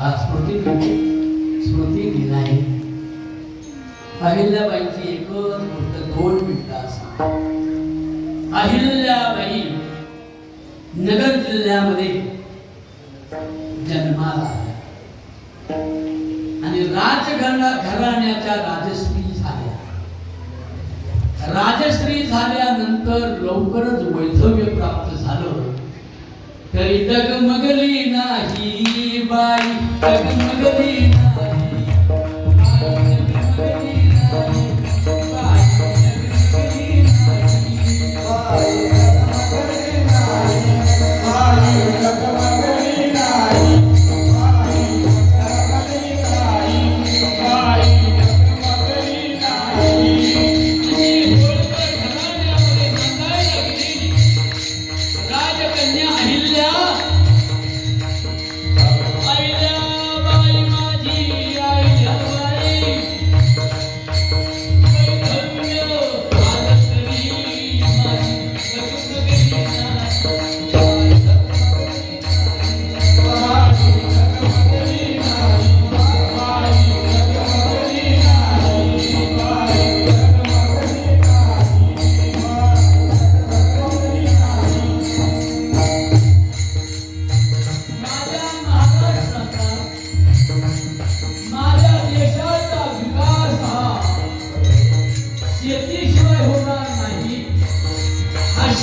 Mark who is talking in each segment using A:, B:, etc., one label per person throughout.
A: हा स्मृती स्मृती दिन आहे अहिल्याबाईची एकच गोष्ट दोन मिनिटं सांग. अहिल्याबाई नगर जिल्ह्यामध्ये जन्माला आणि राजघरा घराण्याच्या राजश्री झाल्या. राजश्री झाल्यानंतर लवकरच वैधव्य प्राप्त झालं. तरी डगमगली नाही बाई. डगमगली नाही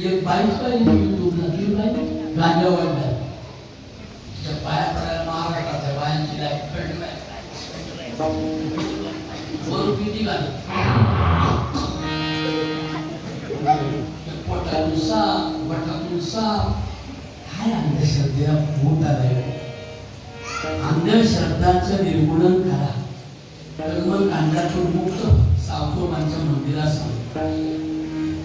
A: एक बाईच पाहिजे युट्यूबला ती गांजा वाढला तिच्या पाया पडायला महाराष्ट्राच्या बायांची लाईफ वर किती गाणी पोटातून साप वटातून साप. काय अंधश्रद्धेला भूत आलंय अंधश्रद्धांचं निर्मूलन करा. कर्मकांडातून मुक्त सावतोबांच्या मंदिरासमोर.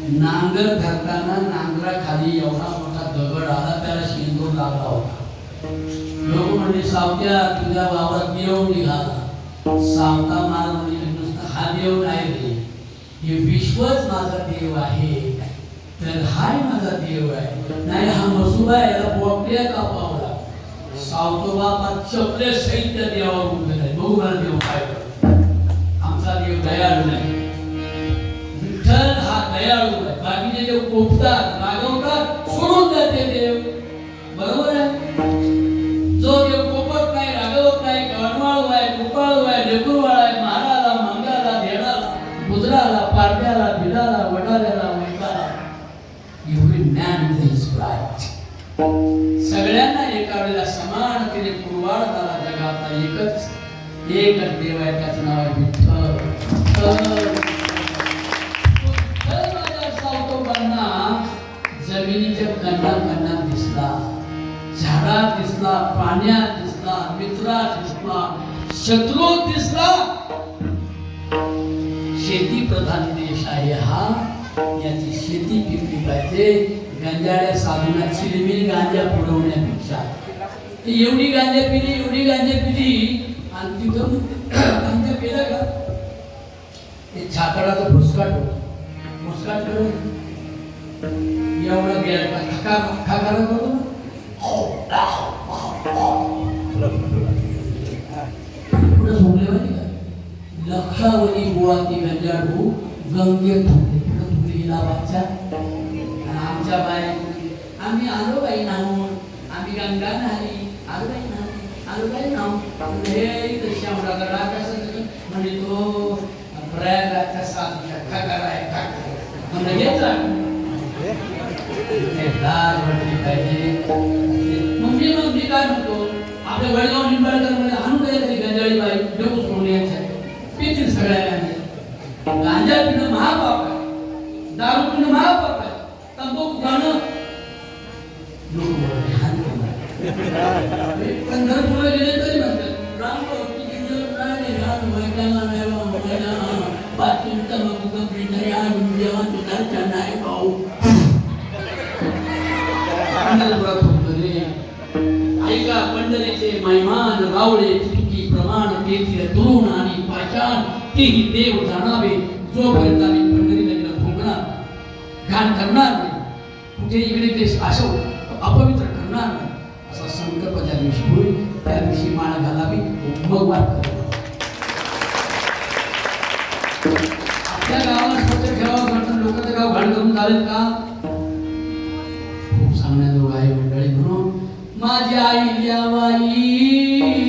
A: नांगर धरताना नांगराखाली एवढा मोठा दगड आला, त्याला शेंदूर लागला होता. लोक म्हणजे सावत्या तुझ्या वावरात देव निघाला. सावता मार म्हणजे नुसता हा देव नाही रे. हे विश्वच माझा देव आहे. तर हाय माझा देव आहे. नाही, हा मसुबा याला बोकड्या का पावला सावतोबा चपले सहित देवावर उभे बघू मला देव काय बाकीचे देव रागवतात सोडून जाते देव. बरोबर आहे? जो देव कोपत नाही रागवत नाही कणवाळू आहे कृपाळू आहे लेकुरवाळा आहे महाराला मंगाला धेडाला गुजराला पारड्याला भिडाला वडाऱ्याला वैताला एवढी ज्ञान इज सगळ्यांना एका वेळेला समान समानतेने पूर्वार्धाला जगातला एकच एकच देव आहे त्याचं नाव आहे विठ्ठल. शत्रू दिसला. शेती प्रधान देश आहे हा. याची शेती पिकली पाहिजे. गांजाड्या साधूना चिलमिल गांजा पुरवण्यापेक्षा. एवढी गांजा पिली एवढी गांजा पिली आणि तिथं गांजा पिलं का? ते छातडाचा भुसकाट होतो. भुसकाट करून एवढं गेलं. का खका खका होतो? ना लक्षावधी बुवाती गंजाडू गंगेत थुकले पुढे थुकले हिला आणि आमच्या बाया म्हणजे, आम्ही आलो बाई नाहून आम्ही गंगा नाही आलो बाई नाहून आलो बाई नाहून हे इथं शामरागडा कसं म्हणजे तो प्रयागाच्या साधूच्या खकार कराय का म्हणजे घेतला हे दार म्हटली पाहिजे. मग मग मी काय म्हणतो आपल्या वडगाव निंबाळकर गांजा पिणं महापाप आहे. दारू पिणं महापाप आहे. तंबाखू खाणं पंढरपूरला गेले तरी म्हणतात राम नाही जेव्हा तुझा भाऊ. पंढरपुरात ऐका पंढरीचे मैमान रावळे चुकी प्रमाण तेथील तरुण आणि पाषाण तेही देव जाणावे. जोपर्यंत आम्ही पंढरीला गेला भोंगणार घाण करणार नाही कुठे इकडे ते असं अपवित्र करणार नाही असा संकल्प ज्या दिवशी होईल त्या दिवशी माळा घालावी मग वाट करावी. आपल्या गावाला स्वच्छ ठेवावं वाटतं लोकांचं गाव घाण करून चालेल का खूप सांगण्याजोग आहे मंडळी म्हणून माझी आई द्यावाई